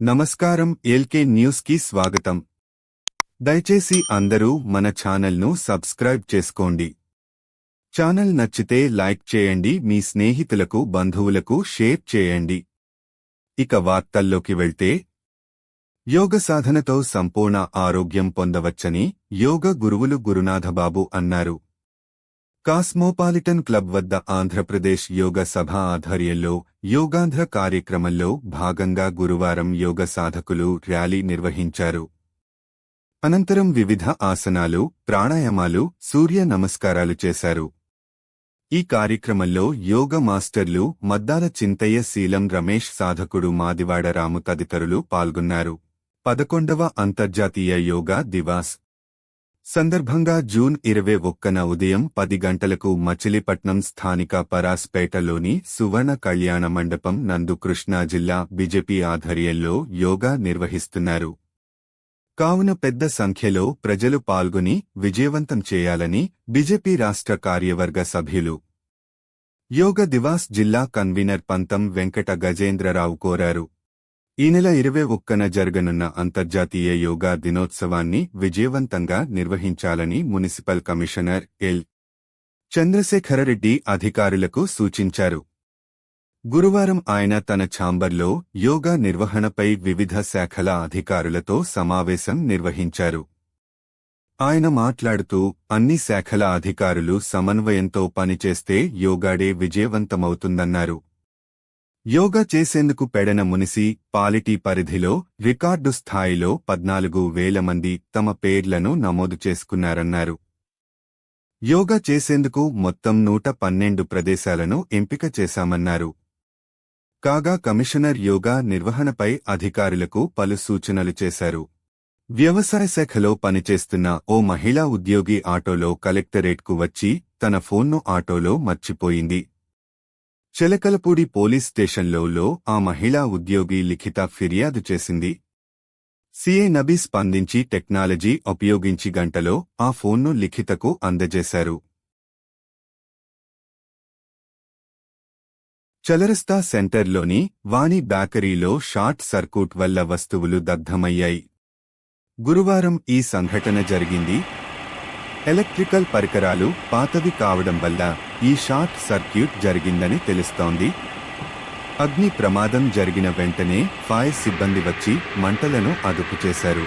నమస్కారం ఎల్కే న్యూస్కి స్వాగతం. దయచేసి అందరూ మన ఛానల్ను సబ్స్క్రైబ్ చేసుకోండి. ఛానల్ నచ్చితే లైక్ చేయండి మీ స్నేహితులకు బంధువులకు షేర్ చేయండి. ఇక వార్తల్లోకి వెళ్తే యోగ సాధనతో సంపూర్ణ ఆరోగ్యం పొందవచ్చని యోగ గురువులు గురునాథబాబు అన్నారు. కాస్మోపాలిటన్ క్లబ్ వద్ద ఆంధ్రప్రదేశ్ యోగ సభ ఆధ్వర్యంలో యోగాంధ్ర కార్యక్రమంలో భాగంగా గురువారం యోగ సాధకులు ర్యాలీ నిర్వహించారు. అనంతరం వివిధ ఆసనాలు ప్రాణాయామాలు సూర్య నమస్కారాలు చేశారు. ఈ కార్యక్రమంలో యోగ మాస్టర్లు మద్దాల చింతయ్య శీలం రమేష్ సాధకుడు మాదివాడ రాము తదితరులు పాల్గొన్నారు. పదకొండవ అంతర్జాతీయ యోగా దివాస్ సందర్భంగా జూన్ ఇరవై ఒక్కన ఉదయం పది గంటలకు మచిలీపట్నం స్థానిక పరాస్పేటలోని సువర్ణ కళ్యాణ మండపం నందు కృష్ణా జిల్లా బీజేపీ ఆధ్వర్యంలో యోగా నిర్వహిస్తున్నారు. కావున పెద్ద సంఖ్యలో ప్రజలు పాల్గొని విజయవంతం చేయాలని బీజేపీ రాష్ట్ర కార్యవర్గ సభ్యులు యోగ దివాస్ జిల్లా కన్వీనర్ పంతం వెంకట గజేంద్రరావు కోరారు. ఈ నెల ఇరవై ఒక్కన జరగనున్న అంతర్జాతీయ యోగా దినోత్సవాన్ని విజయవంతంగా నిర్వహించాలని మున్సిపల్ కమిషనర్ ఎల్. చంద్రశేఖరరెడ్డి అధికారులకు సూచించారు. గురువారం ఆయన తన ఛాంబర్లో యోగా నిర్వహణపై వివిధ శాఖల అధికారులతో సమావేశం నిర్వహించారు. ఆయన మాట్లాడుతూ అన్ని శాఖల అధికారులు సమన్వయంతో పనిచేస్తే యోగాడే విజయవంతమవుతుందన్నారు. యోగా చేసేందుకు పెడన మునిసి పాలిటీ పరిధిలో రికార్డు స్థాయిలో పద్నాలుగు వేల మంది తమ పేర్లను నమోదు చేసుకున్నారన్నారు. యోగా చేసేందుకు మొత్తం నూట పన్నెండు ప్రదేశాలను ఎంపిక చేశామన్నారు. కాగా కమిషనర్ యోగా నిర్వహణపై అధికారులకు పలు సూచనలు చేశారు. వ్యవసాయ శాఖలో పనిచేస్తున్న ఓ మహిళా ఉద్యోగి ఆటోలో కలెక్టరేట్కు వచ్చి తన ఫోన్ను ఆటోలో మర్చిపోయింది. చెలకలపూడి పోలీస్ స్టేషన్లో లో ఆ మహిళా ఉద్యోగి లిఖిత ఫిర్యాదు చేసింది. సీఏ నబీ స్పందించి టెక్నాలజీ ఉపయోగించి గంటలో ఆ ఫోన్ను లిఖితకు అందజేశారు. చలరస్తా సెంటర్లోని వాణి బ్యాకరీలో షార్ట్ సర్క్యూట్ వల్ల వస్తువులు దగ్ధమయ్యాయి. గురువారం ఈ సంఘటన జరిగింది. ఎలక్ట్రికల్ పరికరాలు పాతవి కావడం వల్ల ఈ షార్ట్ సర్క్యూట్ జరిగిందని తెలుస్తోంది. అగ్ని ప్రమాదం జరిగిన వెంటనే ఫైర్ సిబ్బంది వచ్చి మంటలను అదుపు చేశారు.